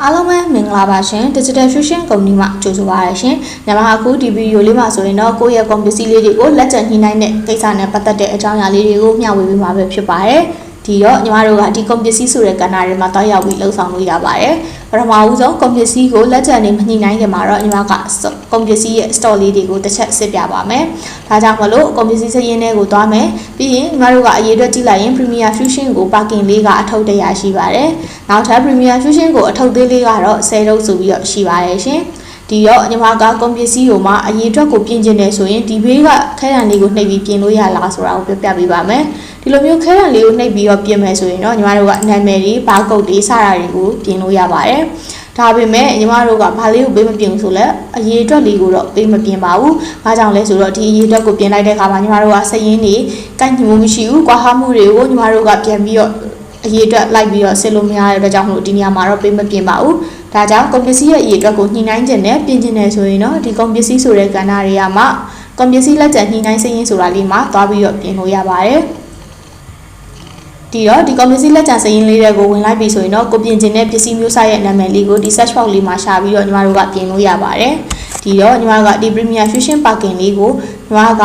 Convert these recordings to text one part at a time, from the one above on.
အားလုံးပဲမင်္ဂလာပါရှင် Digital Fusion ကုမ္ပဏီမှကြိုဆိုပါရရှင်။ညီမအခုဒီဗီဒီယိုလေးမှာဆိုရင်တော့ကိုယ့်ရဲ့ကွန်ပျူတာလေးတွေကိုလက်ကျန်ညှိနှိုင်းတဲ့ကိစ္စနဲ့ပတ်သက်တဲ့အကြောင်းအရာလေးတွေကိုမျှဝေပေးမှာပဲဖြစ်ပါတယ်။ ဒီတော့ညီမတို့ကဒီကွန်ပျူတာဆိုတဲ့ကဏ္ဍတွေမှာတောက်ရောက်ပြီးလှုပ်ဆောင်လို့ရပါတယ်။ပထမဦးဆုံးကွန်ပျူတာကိုလက်ကျန်နေမညှိနှိုင်းခင်မှာတော့ညီမကကွန်ပျူတာရဲ့ store လေးတွေကိုတစ်ချက်စစ်ပြပါမယ်။ဒါကြောင့်မလို့ကွန်ပျူတာစရင်းတွေကိုသွားမယ်။ပြီးရင်ညီမတို့ကအရေးအတွက်ကြည့်လိုက်ရင် Premiere Fusion ကို parking လေးကအထုပ်တရာရှိပါတယ်။နောက်ထပ် Premiere Fusion ကိုအထုပ်သေးလေးကတော့10ရုပ်ဆိုပြီးတော့ရှိပါတယ်ရှင်။ဒီတော့ညီမကကွန်ပျူတာကိုမှအရေးအတွက်ကိုပြင်ကျင်နေဆိုရင်ဒီဘေးကခဲတံလေးကိုနှိပ်ပြီးပြင်လို့ရလားဆိုတာကိုပြပြပေးပါမယ် ဒီလိုမျိုးခဲတံလေးကိုနှိပ်ပြီးတော့ပြင်မယ်ဆိုရင်တော့ညီမတို့ကနာမည်တွေဘာကုတ်တွေစတာတွေကိုပြင်လို့ရပါတယ်ဒါပေမဲ့ညီမတို့ကဘာလေးကိုပေးမပြင်ဘူးဆိုလဲအရေးအတွက်လေးကိုတော့ပေးမပြင်ပါဘူး။ဘာကြောင့်လဲဆိုတော့ဒီအရေးအတွက်ကိုပြင်လိုက်တဲ့အခါမှာညီမတို့ကစရင်တွေကန့်ညီမှုမရှိဘူး။ကွာဟမှုတွေကိုညီမတို့ကပြန်ပြီးတော့အရေးအတွက်လိုက်ပြီးတော့စစ်လို့မရတဲ့အတွက်ကြောင့်မလို့ဒီနေရာမှာတော့ပေးမပြင်ပါဘူး။ဒါကြောင့်ကွန်ပျူတာရဲ့အရေးအတွက်ကိုညှိနှိုင်းခြင်းနဲ့ပြင်ကျင်တယ်ဆိုရင်တော့ဒီကွန်ပျူတာဆိုတဲ့ကဏ္ဍတွေကမှကွန်ပျူတာလက်ကျန်ညှိနှိုင်းစရင်းဆိုတာလေးမှာသွားပြီးတော့ပြင်လို့ရပါတယ်။ ဒီတော့ဒီကွန်ပျူတာလက်ကျန်စရင်းလေးတွေကိုဝင်လိုက်ပြီဆိုရင်တော့ကိုပြင်ကျင်တဲ့ပစ္စည်းမျိုးစားရဲ့နာမည်လေးကိုဒီ search box လေးမှာရှာပြီးတော့ညီမတို့ကပြင်လို့ရပါတယ်။ဒီတော့ညီမတို့ကဒီ Premiere Fusion Parking လေးကိုညီမက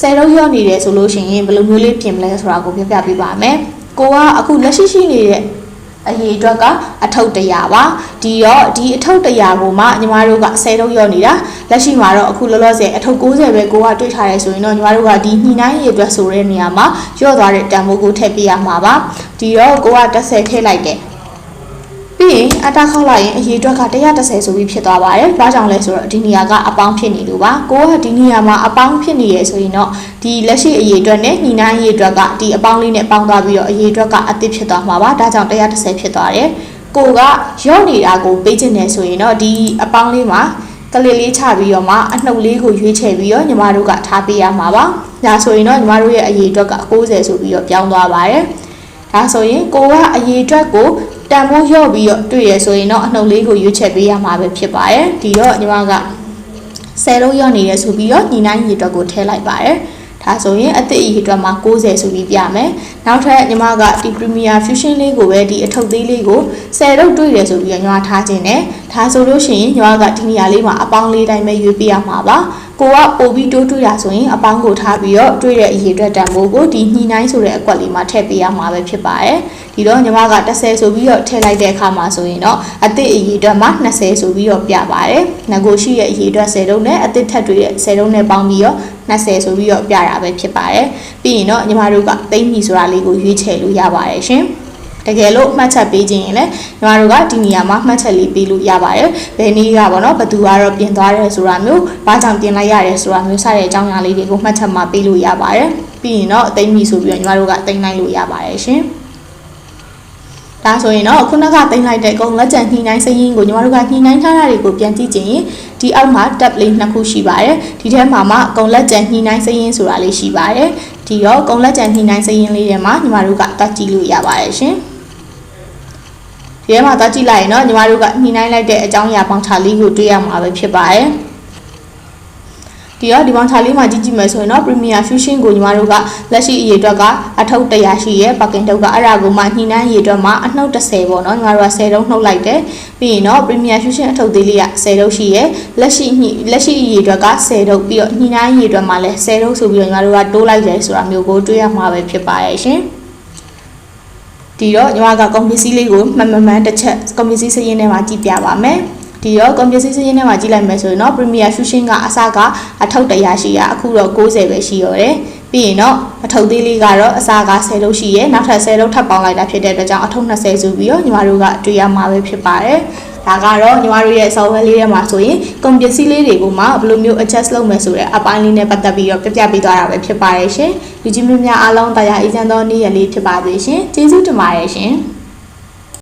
ဆယ်တော့ရောက်နေတယ်ဆိုလို့ရှိရင်ဘယ်လိုမျိုးလေးပြင်မလဲဆိုတာကိုပြပြပေးပါမယ်။ကိုကအခုလက်ရှိရှိနေတဲ့ အရေးအတွက်ကအထုပ်တရာပါဒီတော့ဒီအထုပ်တရာကိုမှညီမတို့က10ထုတ်ရောက်နေတာလက်ရှိမှာတော့အခုလောလောဆယ်အထုပ်90ပဲကိုကတွေ့ထားရဲဆိုရင်တော့ညီမတို့ကဒီညှိနှိုင်းရေးအတွက်ဆိုတဲ့နေရာမှာကျော့သွားတဲ့တန်ဖိုးကိုထည့်ပေးရမှာပါဒီတော့ကိုက10ထည့်လိုက်တယ် ပြီးရင်အတားခောက်လိုက်ရင်အရေးအတွက်က130ဆိုပြီးဖြစ်သွားပါတယ်။ဘာကြောင့်လဲဆိုတော့ဒီနေရာကအပေါင်းဖြစ်နေလို့ပါ။ကိုကဒီနေရာမှာအပေါင်းဖြစ်နေရဆိုရင်တော့ဒီလက်ရှိအရေးအတွက်နဲ့ညီနိုင်အရေးအတွက်ကဒီအပေါင်းလေးနဲ့ပေါင်းသွားပြီးတော့အရေးအတွက်ကအသစ်ဖြစ်သွားမှာပါ။ဒါကြောင့်130ဖြစ်သွားတယ်။ကိုကရော့နေတာကိုပေးချင်တယ်ဆိုရင်တော့ဒီအပေါင်းလေးမှာကလေးလေးချပြီးတော့မှအနှုတ်လေးကိုရွေးချယ်ပြီးတော့ညီမတို့ကထားပေးရမှာပါ။ဒါဆိုရင်တော့ညီမတို့ရဲ့အရေးအတွက်က60ဆိုပြီးတော့ပြောင်းသွားပါတယ်။ဒါဆိုရင်ကိုကအရေးအတွက်ကို တန်ဖိုးလျော့ပြီးတော့တွေ့ရဆိုရင်တော့အနှုတ်လေးကိုရွေးချယ်ပေးရမှာပဲဖြစ်ပါတယ်ဒီတော့ညီမက10လုံးရော့နေရဆိုပြီးတော့ညီနိုင်ရေအတွက်ကိုထည့်လိုက်ပါတယ်ဒါဆိုရင်အသစ်အရေအတွက်မှာ60ဆိုပြီးပြမယ်နောက်ထပ်ညီမကဒီ Premiere Fusion လေးကိုပဲဒီအထုပ်သေးလေးကို10လုံးတွေ့ရဆိုပြီးတော့ညီမထားခြင်းနဲ့ဒါဆိုလို့ရှိရင်ညီမကဒီနေရာလေးမှာအပေါင်းလေးတိုင်းပဲရွေးပေးရမှာပါကိုကပို့ပြီးတိုးတွေ့တာဆိုရင်အပေါင်းကိုထားပြီးတော့တွေ့တဲ့အရေအတွက်တန်ဖိုးကိုဒီညှိနှိုင်းဆိုတဲ့အကွက်လေးမှာထည့်ပေးရမှာပဲဖြစ်ပါတယ်ဒီတော့ညီမက30ဆိုပြီးတော့ထည့်လိုက်တဲ့အခါမှာဆိုရင်တော့အသစ်အရေအတွက်မှာ20ဆိုပြီးတော့ပြပါတယ်ငကိုရှိရဲ့အရေအတွက်10တုံးနဲ့အသစ်ထပ်တွေ့တဲ့10တုံးနဲ့ပေါင်းပြီးတော့20ဆိုပြီးတော့ပြတာပဲဖြစ်ပါတယ်ပြီးရင်တော့ညီမတို့ကသိမ့်ပြီဆိုတာလေးကိုရွေးချယ်လို့ရပါတယ်ရှင် တကယ်လို့မှတ်ချက်ပေးခြင်းရင်လည်းညီမတို့ကဒီနေရာမှာမှတ်ချက်လေးပေးလို့ရပါတယ်။ဘယ်နည်းကပေါ့နော်ဘသူကတော့ပြင်သွားတယ်ဆိုတာမျိုးဘာကြောင့်ပြင်လိုက်ရတယ်ဆိုတာမျိုးစတဲ့အကြောင်းအရာလေးတွေကိုမှတ်ချက်မှာပေးလို့ရပါတယ်။ပြီးရင်တော့အသိမ့်ပြီဆိုပြီးတော့ညီမတို့ကသိမ့်လိုက်လို့ရပါတယ်ရှင်။ဒါဆိုရင်တော့ခုနကတင်လိုက်တဲ့အကုန်လက်ကျန်ညှိနှိုင်းစရင်းကိုညီမတို့ကညှိနှိုင်းထားတာတွေကိုပြန်ကြည့်ကြရင်ဒီအောက်မှာ tab လေးနှစ်ခုရှိပါတယ်ဒီထဲမှာမှအကုန်လက်ကျန်ညှိနှိုင်းစရင်းဆိုတာလေးရှိပါတယ်ဒီတော့အကုန်လက်ကျန်ညှိနှိုင်းစရင်းလေးထဲမှာညီမတို့ကတက်ကြည့်လို့ရပါတယ်ရှင် ဒီထဲမှာတက်ကြည့်လိုက်ရင်တော့ညီမတို့ကညှိနှိုင်းလိုက်တဲ့အကြောင်းအရာပေါင်းချလေးကိုတွေ့ရမှာပဲဖြစ်ပါတယ်ဒီတော့ဒီဘောင်ချာလေးမှာကြည့်ကြည့်မယ်ဆိုရင်တော့ Premiere Fusion ကိုညီမတို့ကလက်ရှိအရေအတွက်ကအထုပ်100ရှိရဲ့ parking တုပ်ကအဲ့ဒါကိုမှညှိနှိုင်းအရေအတွက်မှာအနှုတ်30ပေါ့နော်ညီမတို့က10တုံးနှုတ်လိုက်တယ်ပြီးရင်တော့ Premiere Fusion အထုပ်သေးလေးက10တုံးရှိရဲ့လက်ရှိညှိလက်ရှိအရေအတွက်က10တုံးပြီးတော့ညှိနှိုင်းအရေအတွက်မှာလည်း10တုံးဆိုပြီးတော့ညီမတို့ကတိုးလိုက်တယ်ဆိုတာမျိုးကိုတွေ့ရမှာပဲဖြစ်ပါရဲ့ရှင် ဒီတော့ညီမကကွန်ပျူတာလေးကိုမှန်မှန်မှန်တစ်ချက်ကွန်ပျူတာစရင်းထဲမှာကြည့်ပြပါမယ်ဒီတော့ computer စင်းထဲမှာကြည့်လိုက်မယ်ဆိုရင်တော့ Premiere Fusion ကအစကအထုပ်100ရှိရအခုတော့90ပဲရှိရတယ်ပြီးရင်တော့အထုပ်သေးလေးကတော့အစက10လုံးရှိရနောက်ထပ်10လုံးထပ်ပေါင်းလိုက်တာဖြစ်တဲ့အတွက်ကြောင့်အထုပ်20ဆိုပြီးတော့ညီမတို့ကတွေ့ရမှာပဲဖြစ်ပါတယ် ဒါကတော့ညီမတို့ရဲ့ software လေးထဲမှာဆိုရင် computer လေးတွေကိုမှဘယ်လိုမျိုး adjust လုပ်မယ်ဆိုတဲ့အပိုင်းလေးနဲ့ပတ်သက်ပြီးတော့ပြပြပေးသွားတာပဲဖြစ်ပါတယ်ရှင်လူကြီးမင်းများအားလုံးတရားအေးချမ်းသောနေ့ရက်လေးဖြစ်ပါစေရှင်ကျေးဇူးတင်ပါတယ်ရှင်